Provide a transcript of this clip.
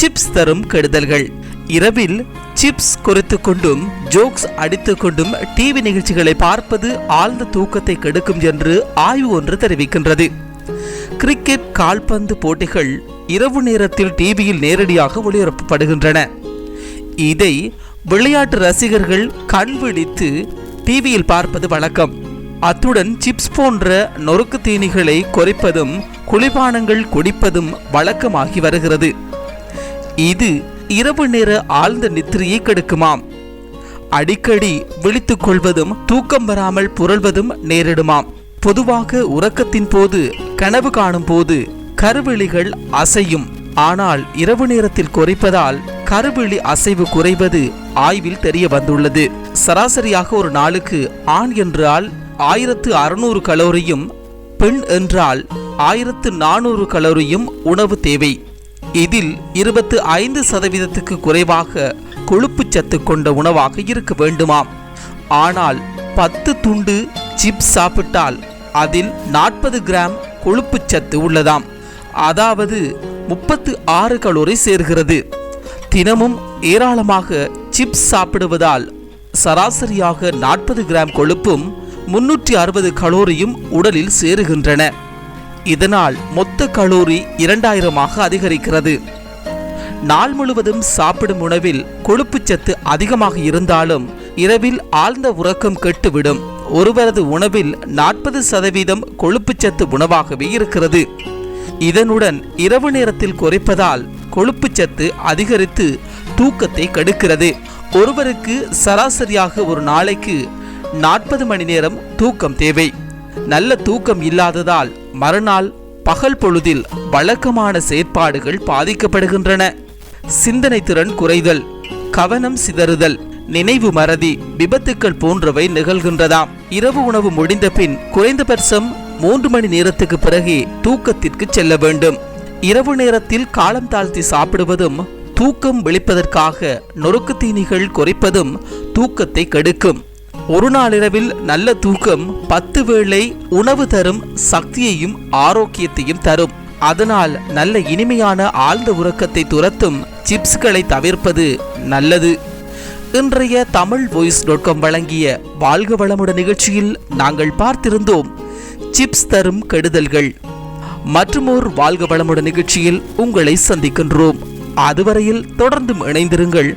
Chips தரும் கெடுதல்கள். இரவில் chips குறைத்து கொண்டும் ஜோக்ஸ் அடித்து கொண்டும் டிவி நிகழ்ச்சிகளை பார்ப்பது ஆழ்ந்த தூக்கத்தை கெடுக்கும் என்று ஆய்வு ஒன்று தெரிவிக்கின்றது. கிரிக்கெட் கால்பந்து போட்டிகள் இரவு நேரத்தில் டிவியில் நேரடியாக ஒளிபரப்பப்படுகின்றன. இதை விளையாட்டு ரசிகர்கள் கண்விழித்து டிவியில் பார்ப்பது வழக்கம். அத்துடன் சிப்ஸ் போன்ற நொறுக்கு தீனிகளை குறைப்பதும் குளிர்பானங்கள் குடிப்பதும் வழக்கமாகி வருகிறது. இது இரவு நேர ஆழ்ந்த நித்திரையை கெடுக்குமாம். அடிக்கடி விழித்துக் கொள்வதும் தூக்கம் வராமல் புரள்வதும் நேரிடுமாம். பொதுவாக உறக்கத்தின் போது கனவு காணும் போது கருவிழிகள் அசையும். ஆனால் இரவு நேரத்தில் குறைப்பதால் கருவிழி அசைவு குறைவது ஆய்வில் தெரிய வந்துள்ளது. சராசரியாக ஒரு நாளுக்கு ஆண் என்றால் ஆயிரத்து அறுநூறு கலோரியும் பெண் என்றால் ஆயிரத்து நானூறு கலோரியும் உணவு தேவை. இதில் இருபத்து ஐந்து சதவீதத்துக்கு குறைவாக கொழுப்புச் சத்து கொண்ட உணவாக இருக்க வேண்டுமாம். ஆனால் பத்து துண்டு சிப்ஸ் சாப்பிட்டால் அதில் நாற்பது கிராம் கொழுப்புச் சத்து உள்ளதாம். அதாவது முப்பத்து ஆறு கலோரி சேர்கிறது. தினமும் ஏராளமாக சிப்ஸ் சாப்பிடுவதால் சராசரியாக நாற்பது கிராம் கொழுப்பும் முன்னூற்றி அறுபது கலோரியும் உடலில் சேருகின்றன. இதனால் மொத்த கலோரி இரண்டாயிரமாக அதிகரிக்கிறது. நாள் முழுவதும் சாப்பிடும் உணவில் கொழுப்புச்சத்து அதிகமாக இருந்தாலும் இரவில் ஆழ்ந்த உறக்கம் கெட்டுவிடும். ஒருவரது உணவில் நாற்பது சதவீதம் கொழுப்புச்சத்து உணவாகவே இருக்கிறது. இதனுடன் இரவு நேரத்தில் குறைப்பதால் கொழுப்புச்சத்து அதிகரித்து தூக்கத்தை கெடுக்கிறது. ஒருவருக்கு சராசரியாக ஒரு நாளைக்கு நாற்பது மணி நேரம் தூக்கம் தேவை. நல்ல தூக்கம் இல்லாததால் மறுநாள் பகல் பொழுதில் வழக்கமான செயற்பாடுகள் பாதிக்கப்படுகின்றன. சிந்தனை திறன் குறைதல் கவனம் சிதறுதல் நினைவு மறதி விபத்துக்கள் போன்றவை நிகழ்கின்றதாம். இரவு உணவு முடிந்த பின் குறைந்தபட்சம் மூன்று மணி நேரத்துக்கு பிறகே தூக்கத்திற்கு செல்ல வேண்டும். இரவு நேரத்தில் காலம் தாழ்த்தி சாப்பிடுவதும் தூக்கம் விழிப்பதற்காக நொறுக்கு தீனிகள் குறைப்பதும் தூக்கத்தை கெடுக்கும். ஒரு நாளிரவில் நல்ல தூக்கம் பத்து வேளை உணவு தரும் சக்தியையும் ஆரோக்கியத்தையும் தரும். அதனால் நல்ல இனிமையான ஆழ்ந்த உறக்கத்தை துரத்தும் சிப்ஸ்களை தவிர்ப்பது நல்லது. இன்றைய தமிழ் வாய்ஸ் டாட் காம் வழங்கிய வாழ்க வளமுடன் நிகழ்ச்சியில் நாங்கள் பார்த்திருந்தோம் சிப்ஸ் தரும் கெடுதல்கள். மற்றுமோர் வாழ்க வளமுடன் நிகழ்ச்சியில் உங்களை சந்திக்கின்றோம். அதுவரையில் தொடர்ந்தும் இணைந்திருங்கள்.